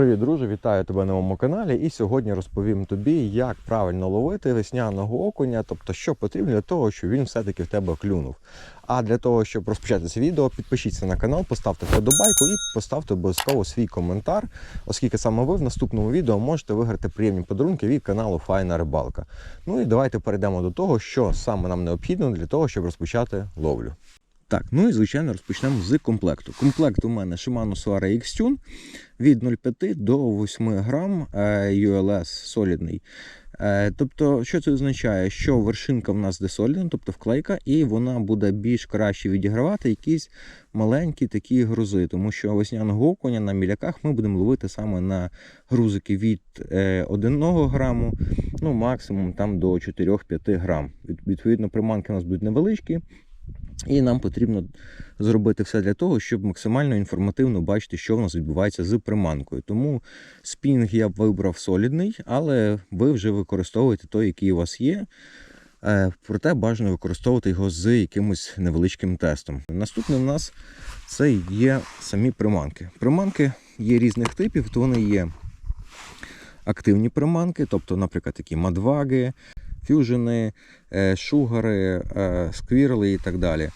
Привіт, друже! Вітаю тебе на моєму каналі. І сьогодні розповім тобі, як правильно ловити весняного окуня, тобто що потрібно для того, щоб він все-таки в тебе клюнув. А для того, щоб розпочати це відео, підпишіться на канал, поставте вподобайку і поставте обов'язково свій коментар, оскільки саме ви в наступному відео можете виграти приємні подарунки від каналу Файна Рибалка. Ну і давайте перейдемо до того, що саме нам необхідно для того, щоб розпочати ловлю. Так, ну і звичайно розпочнемо з комплекту. Комплект у мене Shimano Suara X-Tune від 0,5 до 8 грам е, ULS солідний. Е, Тобто, що це означає? Що вершинка в нас десолідна, тобто вклейка, і вона буде більш краще відігравати якісь маленькі такі грузи, тому що весняного окуня на міляках ми будемо ловити саме на грузики від 1 граму, ну максимум там до 4-5 грам. Відповідно, приманки у нас будуть невеличкі. І нам потрібно зробити все для того, щоб максимально інформативно бачити, що в нас відбувається з приманкою. Тому спінг я б вибрав солідний, але ви вже використовуєте той, який у вас є. Е, Проте бажано використовувати його з якимось невеличким тестом. Наступне в нас це є самі приманки. Приманки є різних типів, то вони є активні приманки, тобто, наприклад, такі мадваги, фюжени, е, шугари, е, сквірли і так далі.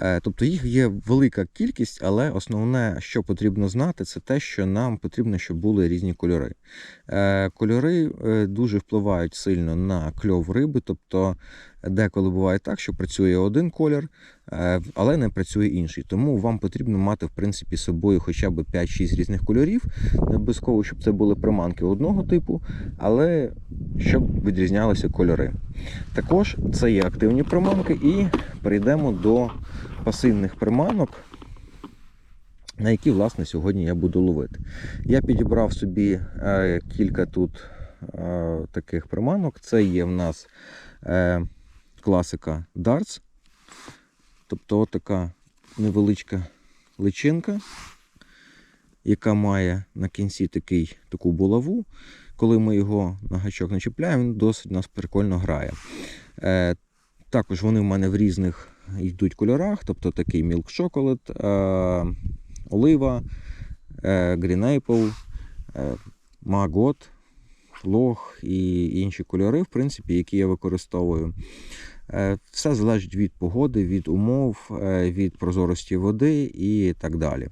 Е, Тобто їх є велика кількість, але основне, що потрібно знати, це те, що нам потрібно, щоб були різні кольори. Кольори дуже впливають сильно на кльов риби, тобто деколи буває так, що працює один колір, е, але не працює інший. Тому вам потрібно мати в принципі з собою хоча б 5-6 різних кольорів. Не обов'язково, щоб це були приманки одного типу, але щоб відрізнялися кольори. Також це є активні приманки, і перейдемо до пасивних приманок, на які, власне, сьогодні я буду ловити. Я підібрав собі е, кілька тут е, таких приманок. Це є в нас класика Darts. Тобто така невеличка личинка, яка має на кінці такий, таку булаву. Коли ми його на гачок начіпляємо, він досить нас прикольно грає. Е, також вони в мене в різних йдуть кольорах, тобто такий Milk Chocolate, е, олива, е, Apple, е, Maggot, лог і інші кольори, в принципі, які я використовую. Е, Все залежить від погоди, від умов, е, від прозорості води і так далі.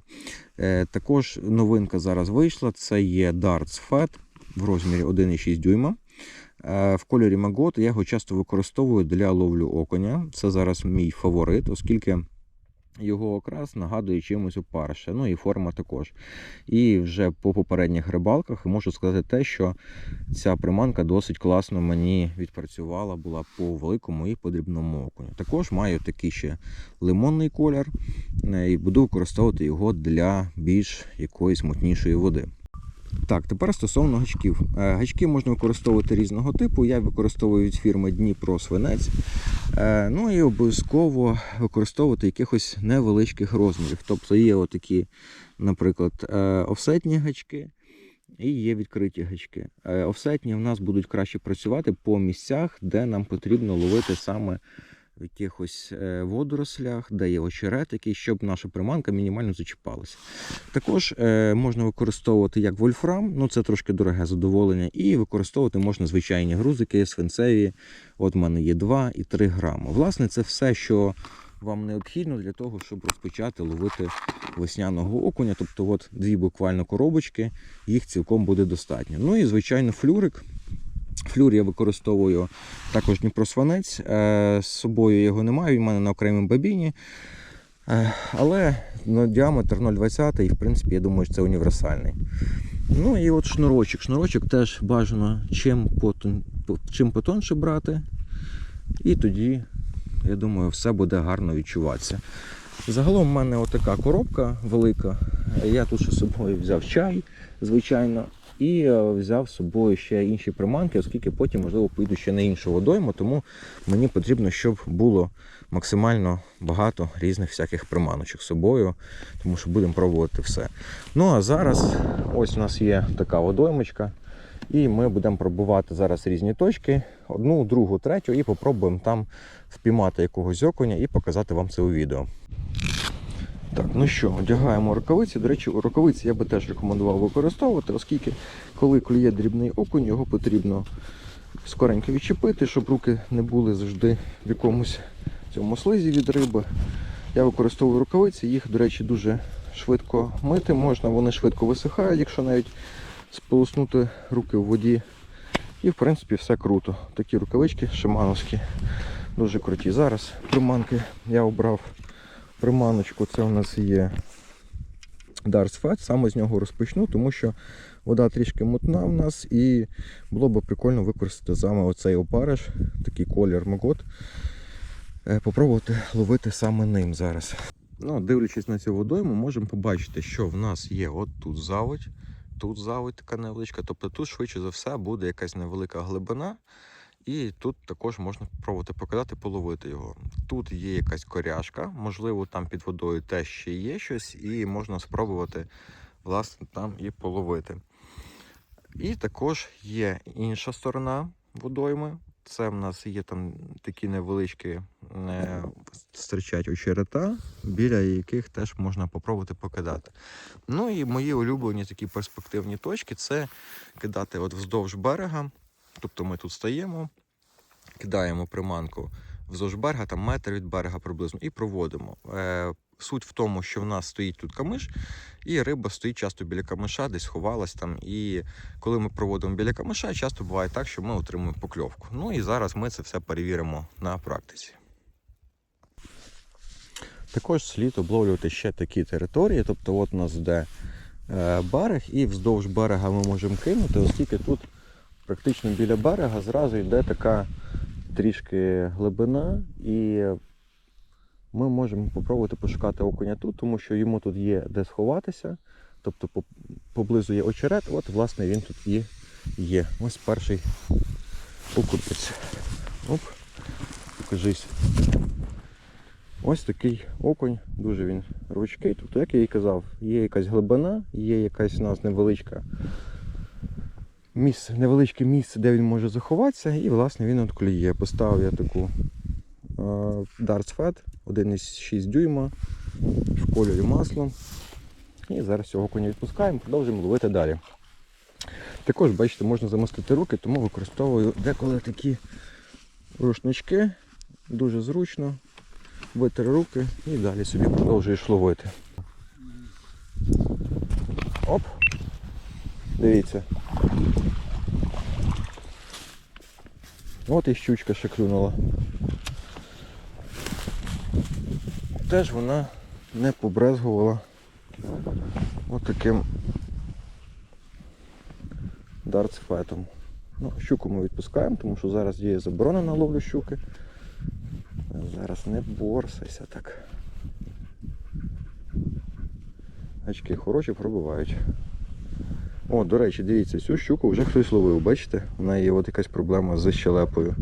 Е, Також новинка зараз вийшла: це є Darts Fat в розмірі 1,6 дюйма. В кольорі Магот я його часто використовую для ловлю оконя. Це зараз мій фаворит, оскільки його окрас нагадує чимось опарше. Ну і форма також. І вже по попередніх рибалках можу сказати те, що ця приманка досить класно мені відпрацювала, була по великому і по дрібному окуню. Також маю такий ще лимонний колір е, і буду використовувати його для більш якоїсь мутнішої води. Так, тепер стосовно гачків. Е, Гачки можна використовувати різного типу. Я використовую від фірми Дніпро Свинець. Е, Ну і обов'язково використовувати якихось невеличких розмірів. Тобто є отакі, наприклад, е, офсетні гачки. І є відкриті гачки. Офсетні в нас будуть краще працювати по місцях, де нам потрібно ловити саме в якихось е, водорослях, де є очерет, який, щоб наша приманка мінімально зачіпалася. Також е, можна використовувати як вольфрам, ну це трошки дороге задоволення, і використовувати можна звичайні грузики, свинцеві. От в мене є 2 і 3 грами. Власне, це все, що вам необхідно для того, щоб розпочати ловити весняного окуня. Тобто, от дві буквально коробочки, їх цілком буде достатньо. Ну і звичайно, флюрик. Флюр я використовую також Дніпросванець. Е, З собою його немає, він в мене на окремій бабіні. Е, Але на діаметр 0,20 і в принципі я думаю, що це універсальний. Ну і от шнурочок. Шнурочок теж бажано чим, потон, чим потонше брати. І тоді, я думаю, все буде гарно відчуватися. Загалом в мене отака коробка велика. Я тут з собою взяв чай, звичайно, і е, взяв з собою ще інші приманки, оскільки потім, можливо, поїду ще на іншу водойму, тому мені потрібно, щоб було максимально багато різних всяких приманочок з собою, тому що будемо пробувати все. Ну а зараз ось у нас є така водоймочка. І ми будемо пробувати зараз різні точки, одну, другу, третю, і попробуємо там впіймати якогось окуня і показати вам це у відео. Так, ну що, одягаємо рукавиці. До речі, рукавиці я би теж рекомендував використовувати, оскільки коли клює дрібний окунь, його потрібно скоренько відчепити, щоб руки не були завжди в якомусь цьому слизі від риби. Я використовую рукавиці, їх, до речі, дуже швидко мити можна, вони швидко висихають, якщо навіть сполоснути руки в воді. І в принципі все круто. Такі рукавички шимановські, дуже круті. Зараз приманки я обрав приманочку, це у нас є Darts Fat, саме з нього розпочну, тому що вода трішки мутна в нас і було б прикольно використати саме оцей опариш, такий колір Магот. Е, Попробувати ловити саме ним зараз. Ну, дивлячись на цю водойму, можемо побачити, що в нас є от тут заводь, тут заводь така невеличка. Тобто тут швидше за все буде якась невелика глибина. І тут також можна пробувати покидати, половити його. Тут є якась коряшка, можливо, там під водою теж ще є щось, і можна спробувати власне там і половити. І також є інша сторона водойми. Це в нас є там такі невеличкі е, стирчать очерета, біля яких теж можна попробувати покидати. Ну і мої улюблені такі перспективні точки це кидати от вздовж берега. Тобто ми тут стаємо, кидаємо приманку вздовж берега, там метр від берега приблизно, і проводимо. Е, суть в тому, що в нас стоїть тут камиш, і риба стоїть часто біля камиша, десь ховалась там. І коли ми проводимо біля камиша, часто буває так, що ми отримуємо покльовку. Ну і зараз ми це все перевіримо на практиці. Також слід обловлювати ще такі території, тобто от у нас де е, берег, і вздовж берега ми можемо кинути, оскільки тут практично біля берега зразу йде така трішки глибина, і ми можемо спробувати пошукати окуня тут, тому що йому тут є де сховатися. Тобто поблизу є очерет, от власне він тут і є. Ось перший покупець. Оп, покажись. Ось такий окунь, дуже він ручкий. Тобто, як я і казав, є якась глибина, є якась у нас невеличка місце, невеличке місце, де він може заховатися, і власне він от клює. Поставив я таку Darts Fat 1,6 дюйма в кольорі маслом. І зараз цього коня відпускаємо, продовжуємо ловити далі. Також, бачите, можна замостити руки, тому використовую деколи такі рушнички. Дуже зручно. Витер руки і далі собі продовжуєш ловити. Оп! Дивіться. От і щучка ще клюнула. Теж вона не побрезгувала от таким дартсфетом. Ну, щуку ми відпускаємо, тому що зараз є заборона на ловлю щуки. Зараз не борсайся так. Очки хороші пробивають. О, до речі, дивіться, цю щуку вже хтось ловив, бачите? У неї є от якась проблема з щелепою.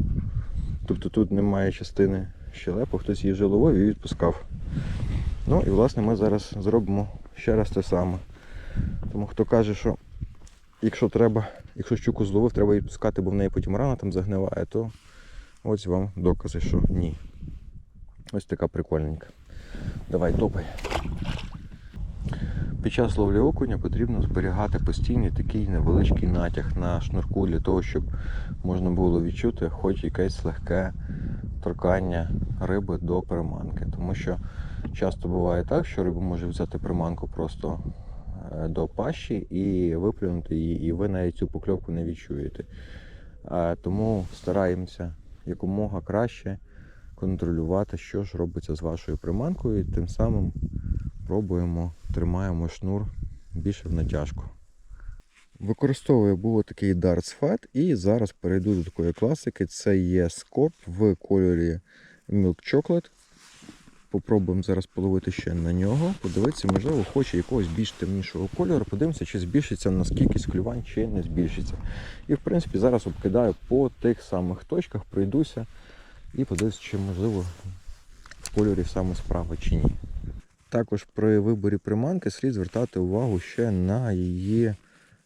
Тобто тут немає частини щелепи, хтось її вже ловив і відпускав. Ну і власне ми зараз зробимо ще раз те саме. Тому хто каже, що якщо треба, якщо щуку зловив, треба відпускати, бо в неї потім рана там загниває, то ось вам докази, що ні. Ось така прикольненька. Давай топай. Під час ловлі окуня потрібно зберігати постійний такий невеличкий натяг на шнурку для того, щоб можна було відчути хоч якесь легке торкання риби до приманки. Тому що часто буває так, що риба може взяти приманку просто е, до пащі і виплюнути її, і ви навіть цю покльовку не відчуєте. Е, Тому стараємося якомога краще контролювати, що ж робиться з вашою приманкою, і тим самим пробуємо, тримаємо шнур більше в натяжку. Використовую був такий Darts Fat і зараз перейду до такої класики. Це є скорб в кольорі Milk Chocolate. Попробуємо зараз половити ще на нього. Подивитися, можливо, хоче якогось більш темнішого кольору. Подивимося, чи збільшиться на кількість клювань, чи не збільшиться. І в принципі зараз обкидаю по тих самих точках, пройдуся і подивлюся, чи можливо в кольорі саме справа чи ні. Також при виборі приманки слід звертати увагу ще на її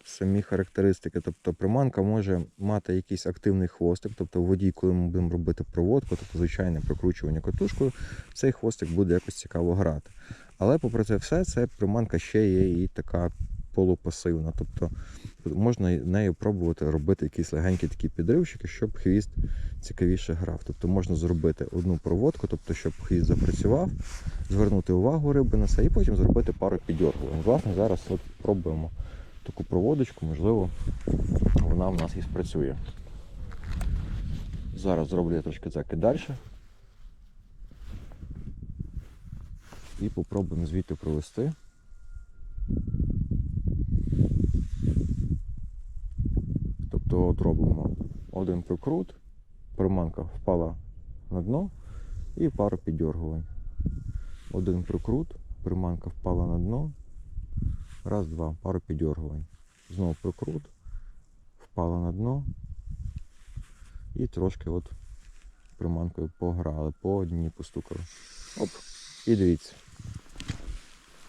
самі характеристики. Тобто приманка може мати якийсь активний хвостик, тобто в воді, коли ми будемо робити проводку, тобто звичайне прокручування катушкою, цей хвостик буде якось цікаво грати. Але попри це все, це приманка ще є і така полупасивна. Тобто можна нею пробувати робити якісь легенькі такі підривчики, щоб хвіст цікавіше грав. Тобто можна зробити одну проводку, тобто щоб хвіст запрацював, звернути увагу риби на це і потім зробити пару піддергувань. Власне, зараз от пробуємо таку проводочку, можливо, вона в нас і спрацює. Зараз зроблю я трошки закид далі. І попробуємо звідти провести. Робимо один прикрут, приманка впала на дно і пару піддергувань. Один прикрут, приманка впала на дно. Раз, два, пару піддергувань. Знову прикрут, впала на дно. І трошки от приманкою пограли, по одній постукали. Оп, і дивіться.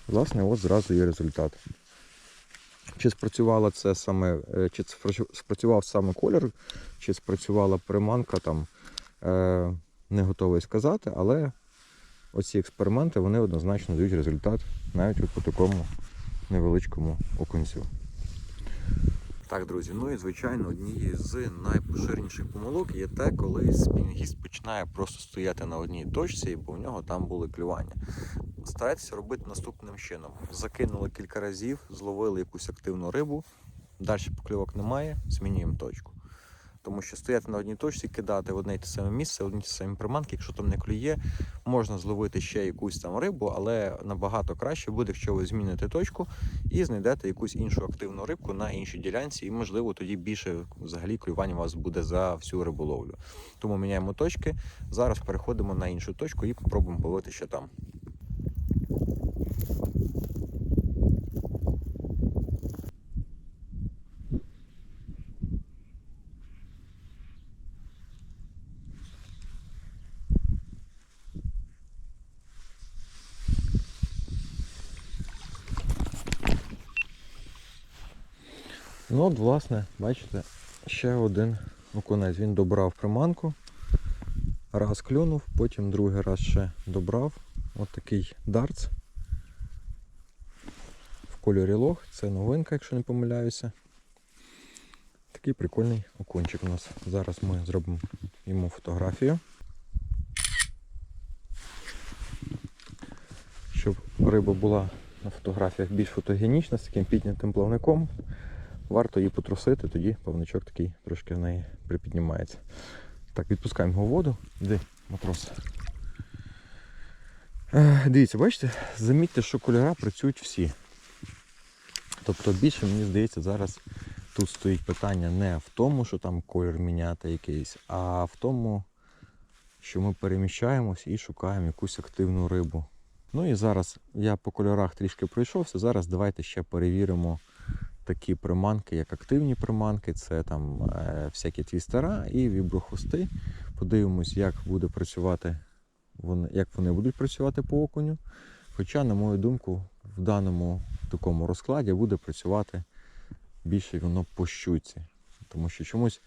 Власне, от зразу є результат. Чи спрацювала це саме, е, чи спрацював саме колір, чи спрацювала приманка, там е, не готовий сказати, але оці експерименти вони однозначно дають результат навіть по такому невеличкому оконцю. Так, друзі, ну і звичайно, однією з найпоширеніших помилок є те, коли спінінгіст починає просто стояти на одній точці, бо в нього там були клювання. Старайтеся робити наступним чином: закинули кілька разів, зловили якусь активну рибу, далі покльовок немає, змінюємо точку. Тому що стояти на одній точці, кидати в одне й те саме місце, одні ті самі приманки, якщо там не клює, можна зловити ще якусь там рибу, але набагато краще буде, якщо ви зміните точку і знайдете якусь іншу активну рибку на іншій ділянці, і можливо тоді більше взагалі клювань у вас буде за всю риболовлю. Тому міняємо точки. Зараз переходимо на іншу точку і попробуємо половити ще там. Ну от, власне, бачите, ще один окунець. Він добрав приманку, раз клюнув, потім другий раз ще добрав. От такий дартс. В кольорі лох. Це новинка, якщо не помиляюся. Такий прикольний окунчик у нас. Зараз ми зробимо йому фотографію. Щоб риба була на фотографіях більш фотогенічна, з таким піднятим плавником варто її потрусити, тоді плавничок такий трошки в неї припіднімається. Так, відпускаємо його в воду. Іди, матрос. Е, Дивіться, бачите, замітьте, що кольора працюють всі. Тобто більше, мені здається, зараз тут стоїть питання не в тому, що там колір міняти якийсь, а в тому, що ми переміщаємось і шукаємо якусь активну рибу. Ну і зараз я по кольорах трішки пройшовся. Зараз давайте ще перевіримо такі приманки, як активні приманки, це там е, всякі твістера і віброхвости. Подивимось, як буде працювати вони, як вони будуть працювати по окуню. Хоча, на мою думку, в даному такому розкладі буде працювати більше воно по щуці. Тому що чомусь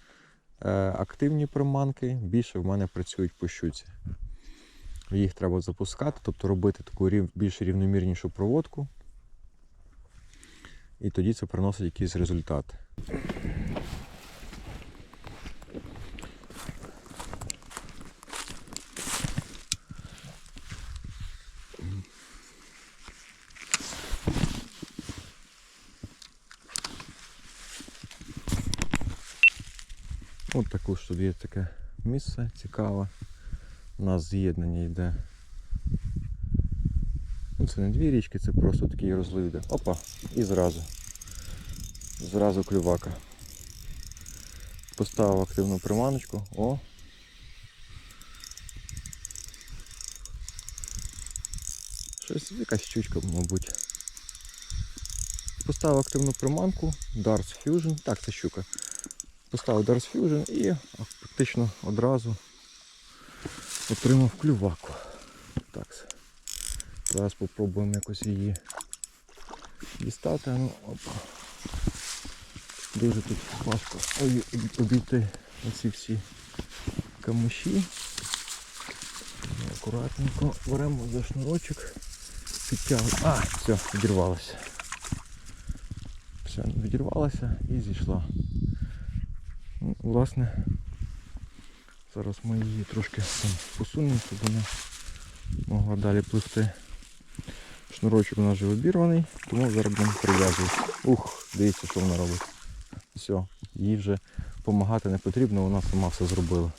е, активні приманки більше в мене працюють по щуці. Їх треба запускати, тобто робити таку рів, більш рівномірнішу проводку. І тоді це приносить якийсь результат. От також тут є таке місце цікаве. У нас з'єднання йде. Ну, це не дві річки, це просто такий розлив йде. Опа, і зразу. Зразу клювака. Поставив активну приманочку. О! Щось якась щучка, мабуть. Поставив активну приманку, Darts Fusion. Так, це щука. Поставив Darts Fusion і практично одразу отримав клюваку. Так. Зараз спробуємо якось її дістати. Ну, опа. Дуже тут важко обійти оці всі камиші. Ми Акуратненько беремо за шнурочок, підтягуємо. А, все, відірвалося. Все, відірвалося і зійшла. Ну, власне, зараз ми її трошки там посунемо, щоб вона могла далі пливти. Шнурочок у нас вже обірваний, тому зараз будемо прив'язувати. Ух, дивіться, що вона робить. Все, їй вже допомагати не потрібно, вона сама все зробила.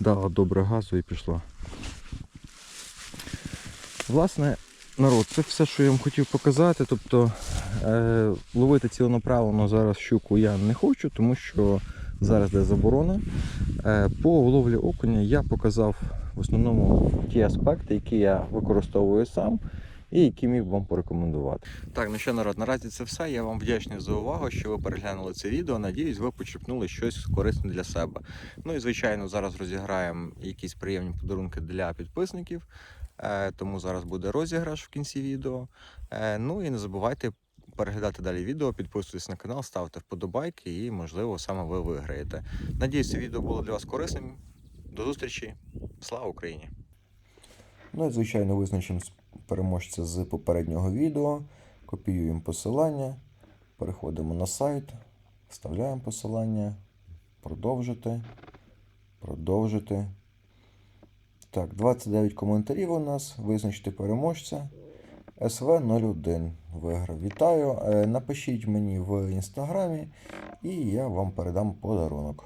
Дала добре газу і пішла. Власне, народ, це все, що я вам хотів показати. Тобто е, ловити ціленаправлено зараз щуку я не хочу, тому що зараз де заборона. Е, по ловлі окуня я показав в основному ті аспекти, які я використовую сам і які міг вам порекомендувати. Так, ну що, народ, наразі це все. Я вам вдячний за увагу, що ви переглянули це відео. Надіюсь, ви почерпнули щось корисне для себе. Ну і звичайно, зараз розіграємо якісь приємні подарунки для підписників. Е, Тому зараз буде розіграш в кінці відео. Е, Ну і не забувайте переглядати далі відео, підписуйтесь на канал, ставте вподобайки і, можливо, саме ви виграєте. Надіюсь, це відео було для вас корисним. До зустрічі. Слава Україні! Ну і звичайно визначимо переможця з попереднього відео. Копіюємо посилання, переходимо на сайт, вставляємо посилання, продовжити, продовжити. Так, 29 коментарів у нас. Визначити переможця. СВ01 виграв. Вітаю. Е, Напишіть мені в інстаграмі, і я вам передам подарунок.